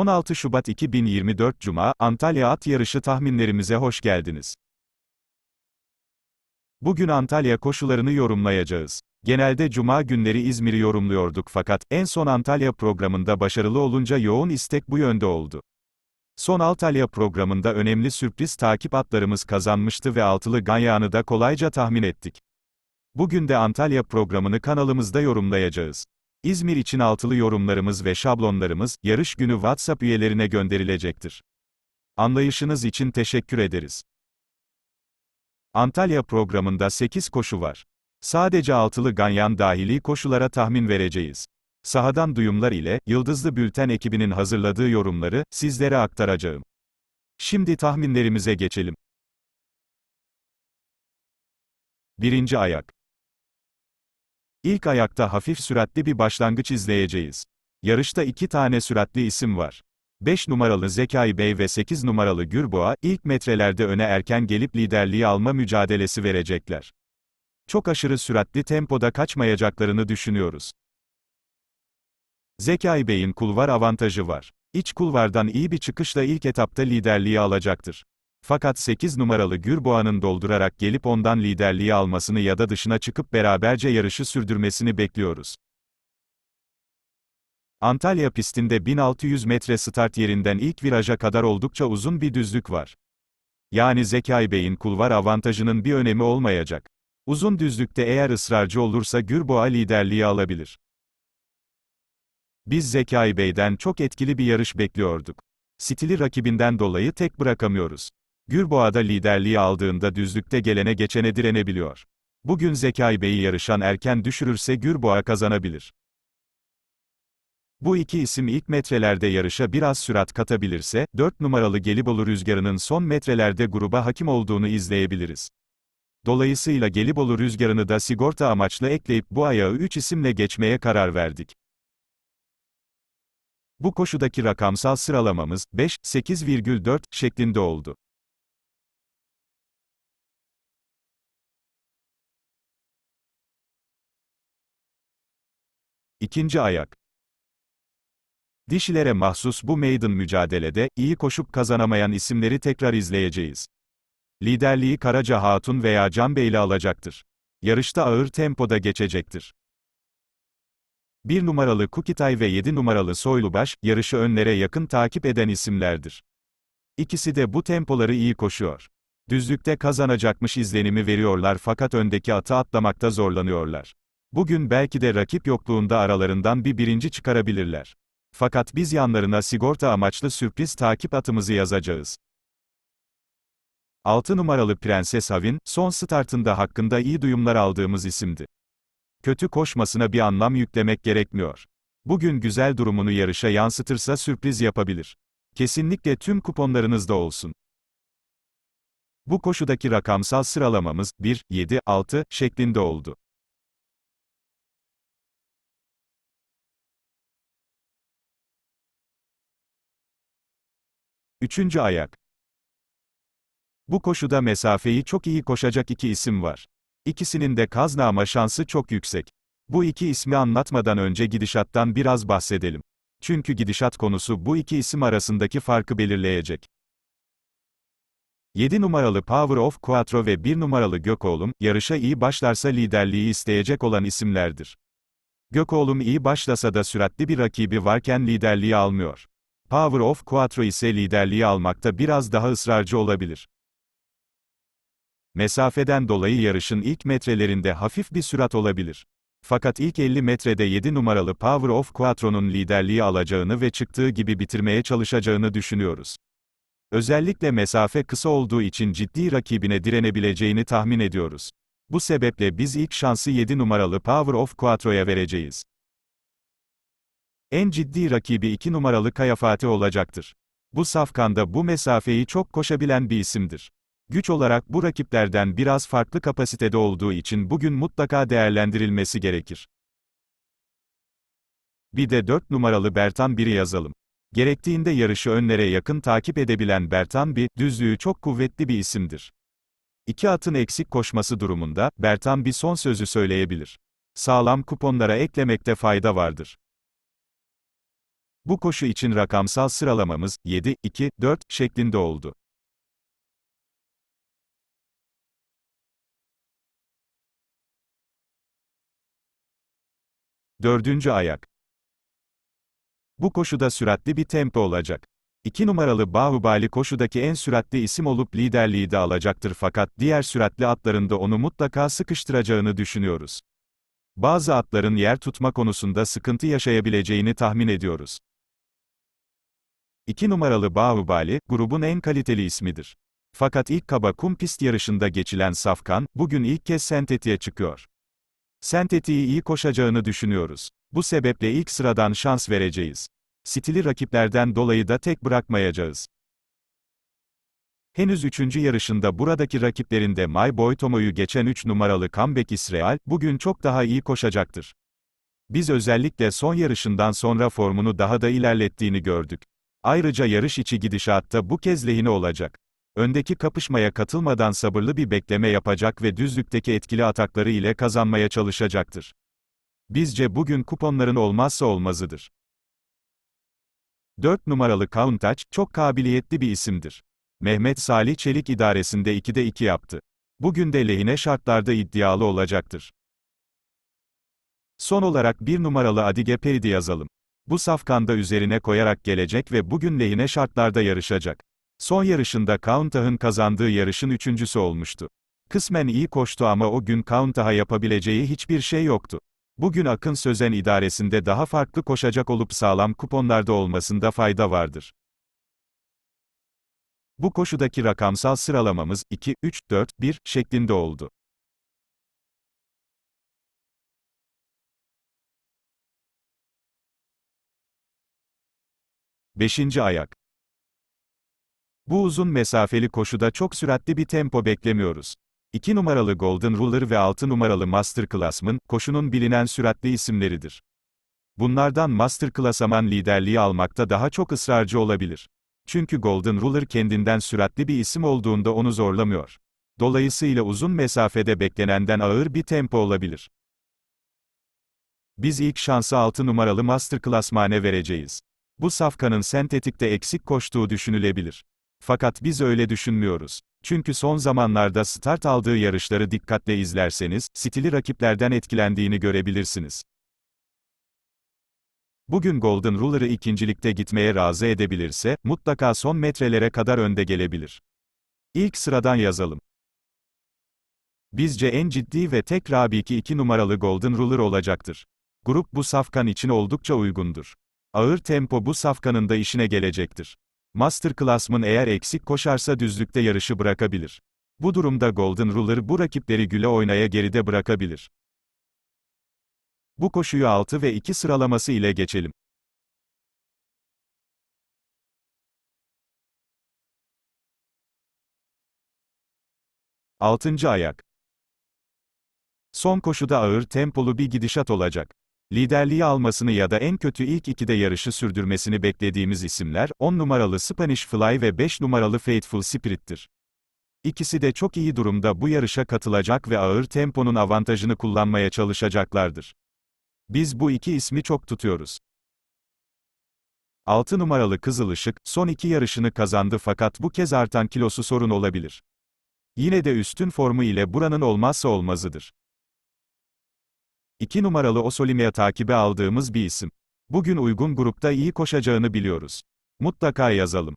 16 Şubat 2024 Cuma, Antalya At Yarışı tahminlerimize hoş geldiniz. Bugün Antalya koşularını yorumlayacağız. Genelde cuma günleri İzmir'i yorumluyorduk fakat en son Antalya programında başarılı olunca yoğun istek bu yönde oldu. Son Antalya programında önemli sürpriz takip atlarımız kazanmıştı ve altılı Ganyan'ı da kolayca tahmin ettik. Bugün de Antalya programını kanalımızda yorumlayacağız. İzmir için altılı yorumlarımız ve şablonlarımız, yarış günü WhatsApp üyelerine gönderilecektir. Anlayışınız için teşekkür ederiz. Antalya programında 8 koşu var. Sadece altılı ganyan dahili koşulara tahmin vereceğiz. Sahadan duyumlar ile, Yıldızlı Bülten ekibinin hazırladığı yorumları, sizlere aktaracağım. Şimdi tahminlerimize geçelim. Birinci ayak. İlk ayakta hafif süratli bir başlangıç izleyeceğiz. Yarışta iki tane süratli isim var. 5 numaralı Zekai Bey ve 8 numaralı Gürboğa, ilk metrelerde öne erken gelip liderliği alma mücadelesi verecekler. Çok aşırı süratli tempoda kaçmayacaklarını düşünüyoruz. Zekai Bey'in kulvar avantajı var. İç kulvardan iyi bir çıkışla ilk etapta liderliği alacaktır. Fakat 8 numaralı Gürboğa'nın doldurarak gelip ondan liderliği almasını ya da dışına çıkıp beraberce yarışı sürdürmesini bekliyoruz. Antalya pistinde 1600 metre start yerinden ilk viraja kadar oldukça uzun bir düzlük var. Yani Zekai Bey'in kulvar avantajının bir önemi olmayacak. Uzun düzlükte eğer ısrarcı olursa Gürboğa liderliği alabilir. Biz Zekai Bey'den çok etkili bir yarış bekliyorduk. Stili rakibinden dolayı tek bırakamıyoruz. Gürboğa'da liderliği aldığında düzlükte gelene geçene direnebiliyor. Bugün Zekai Bey'i yarışan erken düşürürse Gürboğa kazanabilir. Bu iki isim ilk metrelerde yarışa biraz sürat katabilirse, 4 numaralı Gelibolu Rüzgarı'nın son metrelerde gruba hakim olduğunu izleyebiliriz. Dolayısıyla Gelibolu Rüzgarı'nı da sigorta amaçlı ekleyip bu ayağı 3 isimle geçmeye karar verdik. Bu koşudaki rakamsal sıralamamız 5, 8,4 şeklinde oldu. İkinci ayak. Dişilere mahsus bu maiden mücadelede, iyi koşup kazanamayan isimleri tekrar izleyeceğiz. Liderliği Karaca Hatun veya Can Beyli alacaktır. Yarışta ağır tempoda geçecektir. 1 numaralı Kukitay ve 7 numaralı Soylubaş, yarışı önlere yakın takip eden isimlerdir. İkisi de bu tempoları iyi koşuyor. Düzlükte kazanacakmış izlenimi veriyorlar fakat öndeki atı atlamakta zorlanıyorlar. Bugün belki de rakip yokluğunda aralarından bir birinci çıkarabilirler. Fakat biz yanlarına sigorta amaçlı sürpriz takip atımızı yazacağız. 6 numaralı Prenses Havin, son startında hakkında iyi duyumlar aldığımız isimdi. Kötü koşmasına bir anlam yüklemek gerekmiyor. Bugün güzel durumunu yarışa yansıtırsa sürpriz yapabilir. Kesinlikle tüm kuponlarınızda olsun. Bu koşudaki rakamsal sıralamamız 1, 7, 6 şeklinde oldu. Üçüncü ayak. Bu koşuda mesafeyi çok iyi koşacak iki isim var. İkisinin de kaznama şansı çok yüksek. Bu iki ismi anlatmadan önce gidişattan biraz bahsedelim. Çünkü gidişat konusu bu iki isim arasındaki farkı belirleyecek. 7 numaralı Power of Quattro ve 1 numaralı Gökoğlum, yarışa iyi başlarsa liderliği isteyecek olan isimlerdir. Gökoğlum iyi başlasa da süratli bir rakibi varken liderliği almıyor. Power of Quattro ise liderliği almakta biraz daha ısrarcı olabilir. Mesafeden dolayı yarışın ilk metrelerinde hafif bir sürat olabilir. Fakat ilk 50 metrede 7 numaralı Power of Quattro'nun liderliği alacağını ve çıktığı gibi bitirmeye çalışacağını düşünüyoruz. Özellikle mesafe kısa olduğu için ciddi rakibine direnebileceğini tahmin ediyoruz. Bu sebeple biz ilk şansı 7 numaralı Power of Quattro'ya vereceğiz. En ciddi rakibi 2 numaralı Kaya Fatih olacaktır. Bu safkanda bu mesafeyi çok koşabilen bir isimdir. Güç olarak bu rakiplerden biraz farklı kapasitede olduğu için bugün mutlaka değerlendirilmesi gerekir. Bir de 4 numaralı Bertan 1'i yazalım. Gerektiğinde yarışı önlere yakın takip edebilen Bertan bir, düzlüğü çok kuvvetli bir isimdir. İki atın eksik koşması durumunda, Bertan bir son sözü söyleyebilir. Sağlam kuponlara eklemekte fayda vardır. Bu koşu için rakamsal sıralamamız 7, 2, 4 şeklinde oldu. Dördüncü ayak. Bu koşuda süratli bir tempo olacak. 2 numaralı Bahubali koşudaki en süratli isim olup liderliği de alacaktır fakat diğer süratli atlarında onu mutlaka sıkıştıracağını düşünüyoruz. Bazı atların yer tutma konusunda sıkıntı yaşayabileceğini tahmin ediyoruz. 2 numaralı Bahubali, grubun en kaliteli ismidir. Fakat ilk kaba kum pist yarışında geçilen Safkan, bugün ilk kez sentetiğe çıkıyor. Sentetiği iyi koşacağını düşünüyoruz. Bu sebeple ilk sıradan şans vereceğiz. Stili rakiplerden dolayı da tek bırakmayacağız. Henüz üçüncü yarışında buradaki rakiplerinde My Boy Tomo'yu geçen 3 numaralı Comeback İsrail, bugün çok daha iyi koşacaktır. Biz özellikle son yarışından sonra formunu daha da ilerlettiğini gördük. Ayrıca yarış içi gidişatta bu kez lehine olacak. Öndeki kapışmaya katılmadan sabırlı bir bekleme yapacak ve düzlükteki etkili atakları ile kazanmaya çalışacaktır. Bizce bugün kuponların olmazsa olmazıdır. 4 numaralı Countach, çok kabiliyetli bir isimdir. Mehmet Salih Çelik idaresinde 2'de 2 yaptı. Bugün de lehine şartlarda iddialı olacaktır. Son olarak bir numaralı Adige Peridi yazalım. Bu safkanda üzerine koyarak gelecek ve bugün lehine şartlarda yarışacak. Son yarışında Countach'ın kazandığı yarışın üçüncüsü olmuştu. Kısmen iyi koştu ama o gün Countach'a yapabileceği hiçbir şey yoktu. Bugün Akın Sözen idaresinde daha farklı koşacak olup sağlam kuponlarda olmasında fayda vardır. Bu koşudaki rakamsal sıralamamız 2, 3, 4, 1 şeklinde oldu. Beşinci ayak. Bu uzun mesafeli koşuda çok süratli bir tempo beklemiyoruz. 2 numaralı Golden Ruler ve 6 numaralı Master Classman, koşunun bilinen süratli isimleridir. Bunlardan Master Classaman liderliği almakta daha çok ısrarcı olabilir. Çünkü Golden Ruler kendinden süratli bir isim olduğunda onu zorlamıyor. Dolayısıyla uzun mesafede beklenenden ağır bir tempo olabilir. Biz ilk şansı 6 numaralı Master Classman'e vereceğiz. Bu safkanın sentetikte eksik koştuğu düşünülebilir. Fakat biz öyle düşünmüyoruz. Çünkü son zamanlarda start aldığı yarışları dikkatle izlerseniz, stili rakiplerden etkilendiğini görebilirsiniz. Bugün Golden Ruler'ı ikincilikte gitmeye razı edebilirse, mutlaka son metrelere kadar önde gelebilir. İlk sıradan yazalım. Bizce en ciddi ve tek Rabiki 2 numaralı Golden Ruler olacaktır. Grup bu safkan için oldukça uygundur. Ağır tempo bu safkanın da işine gelecektir. Master Classman eğer eksik koşarsa düzlükte yarışı bırakabilir. Bu durumda Golden Ruler bu rakipleri güle oynaya geride bırakabilir. Bu koşuyu 6 ve 2 sıralaması ile geçelim. Altıncı ayak. Son koşuda ağır tempolu bir gidişat olacak. Liderliği almasını ya da en kötü ilk ikide yarışı sürdürmesini beklediğimiz isimler, 10 numaralı Spanish Fly ve 5 numaralı Faithful Spirit'tir. İkisi de çok iyi durumda bu yarışa katılacak ve ağır temponun avantajını kullanmaya çalışacaklardır. Biz bu iki ismi çok tutuyoruz. 6 numaralı Kızıl Işık, son iki yarışını kazandı fakat bu kez artan kilosu sorun olabilir. Yine de üstün formu ile buranın olmazsa olmazıdır. 2 numaralı Osolimea takibe aldığımız bir isim. Bugün uygun grupta iyi koşacağını biliyoruz. Mutlaka yazalım.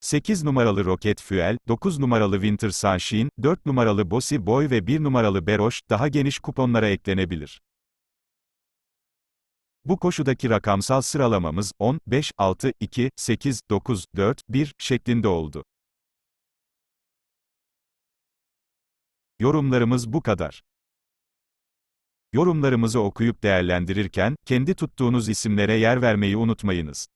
8 numaralı Rocket Fuel, 9 numaralı Winter Sunshine, 4 numaralı Bossy Boy ve 1 numaralı Beroş, daha geniş kuponlara eklenebilir. Bu koşudaki rakamsal sıralamamız 10, 5, 6, 2, 8, 9, 4, 1 şeklinde oldu. Yorumlarımız bu kadar. Yorumlarımızı okuyup değerlendirirken, kendi tuttuğunuz isimlere yer vermeyi unutmayınız.